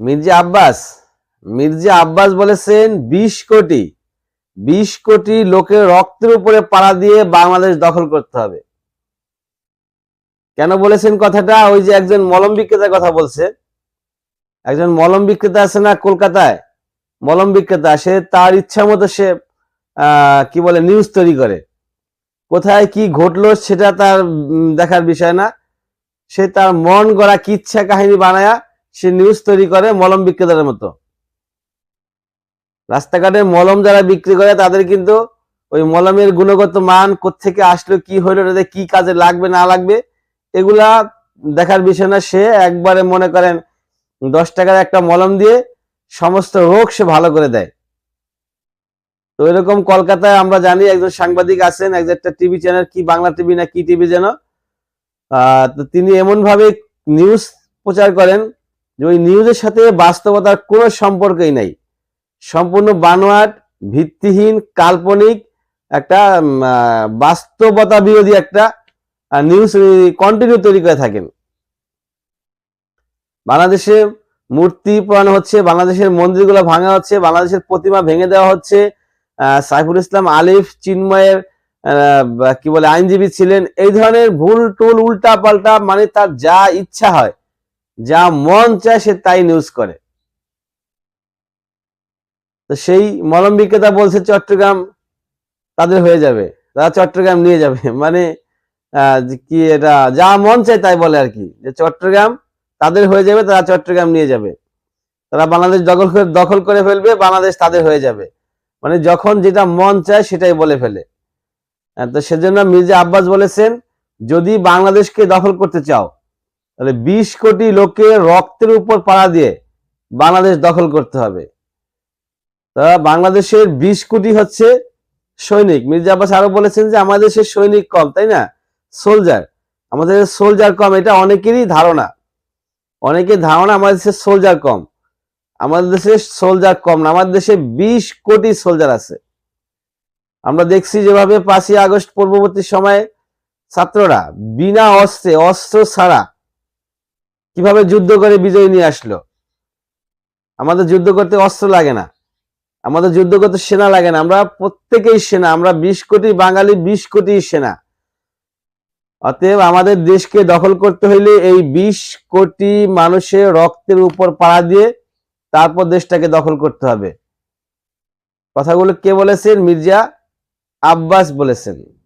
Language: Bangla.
মির্জা আব্বাস মির্জা আব্বাস বলেছেন, বিশ কোটি বিশ কোটি লোকের রক্তের উপরে পাড়া দিয়ে বাংলাদেশ দখল করতে হবে। কেন বলেছেন কথাটা? ওই যে একজন মলম বিক্রেতার কথা বলছে। একজন মলম বিক্রেতা আছে না কলকাতায়? মলম বিক্রেতা, সে তার ইচ্ছা মতো সে কি বলে নিউজ তৈরি করে। কোথায় কি ঘটলো সেটা তার দেখার বিষয় না। সে তার মন গড়া কিচ্ছা কাহিনী বানায়া সে নিউজ তৈরি করে মলম বিক্রেতার মতো। রাস্তাঘাটে মলম যারা বিক্রি করে, তাদের কিন্তু ওই মলমের গুণগত মান কোত্থেকে আসলো, কি হইল কি কাজে লাগবে, না লাগবে, এগুলা দেখার বিষয় না। সে একবারে মনে করেন দশ টাকার একটা মলম দিয়ে সমস্ত রোগ সে ভালো করে দেয়। তো এরকম কলকাতায় আমরা জানি একজন সাংবাদিক আছেন একটা টিভি চ্যানেল কি বাংলা টিভি না কি টিভি যেন তিনি এমন ভাবে নিউজ প্রচার করেন যে ওই নিউজের সাথে বাস্তবতার কোনো সম্পর্কই নাই। সম্পূর্ণ বানোয়াট, ভিত্তিহীন, কাল্পনিক, একটা বাস্তবতা বিরোধী একটা নিউজ কন্টিনিউ তৈরি করে থাকেন। বাংলাদেশে মূর্তি পোড়ানো হচ্ছে, বাংলাদেশের মন্দিরগুলো ভাঙা হচ্ছে, বাংলাদেশের প্রতিমা ভেঙে দেওয়া হচ্ছে। সাইফুল ইসলাম আলিফ চিন্ময়ের কি বলে আইনজীবী ছিলেন। এই ধরনের ভুল, টুল উল্টা পাল্টা মানে তার যা ইচ্ছা হয় যা মন চায় সে তাই নিউজ করে। তো সেই মলম বিক্রেতা বলছে, চট্টগ্রাম তাদের হয়ে যাবে, তারা চট্টগ্রাম নিয়ে যাবে। মানে কি এটা, যা মন চায় তাই বলে আর কি, যে চট্টগ্রাম তাদের হয়ে যাবে, তারা চট্টগ্রাম নিয়ে যাবে। তারা বাংলাদেশ দখল করে দখল করে ফেলবে, বাংলাদেশ তাদের হয়ে যাবে। মানে যখন যেটা মন চায় সেটাই বলে ফেলে। তো সেজন্য মির্জা আব্বাস বলেছেন, যদি বাংলাদেশকে দখল করতে চাও তাহলে বিশ কোটি লোকের রক্তের উপর পাড়া দিয়ে বাংলাদেশ দখল করতে হবে। তা বাংলাদেশের বিশ কোটি হচ্ছে সৈনিক। মির্জা আব্বাস আরও বলেছেন যে, আমাদের দেশের সৈনিক কম, তাই না? সোলজার আমাদের সোলজার কম, এটা অনেকেরই ধারণা। অনেকের ধারণা আমাদের দেশের সোলজার কম। আমাদের দেশে সোলজার কম না, আমাদের দেশে বিশ কোটি সোলজার আছে। আমরা দেখছি যেভাবে পাঁচই আগস্ট পূর্ববর্তী সময়ে ছাত্ররা বিনা অস্ত্রে, অস্ত্র ছাড়া কীভাবে যুদ্ধ করে বিজয় নিয়ে আসলো? আমাদের যুদ্ধ করতে অস্ত্র লাগে না। আমাদের যুদ্ধ করতে সেনা লাগে না। আমরা প্রত্যেকেই সেনা। আমরা বিশ কোটি বাঙালি, বিশ কোটি সেনা। অতএব আমাদের দেশকে দখল করতে হইলে এই বিশ কোটি মানুষের রক্তের উপর পাড়া দিয়ে তারপর দেশটাকে দখল করতে হবে। কথাগুলো কে বলেছেন? মির্জা আব্বাস বলেছেন।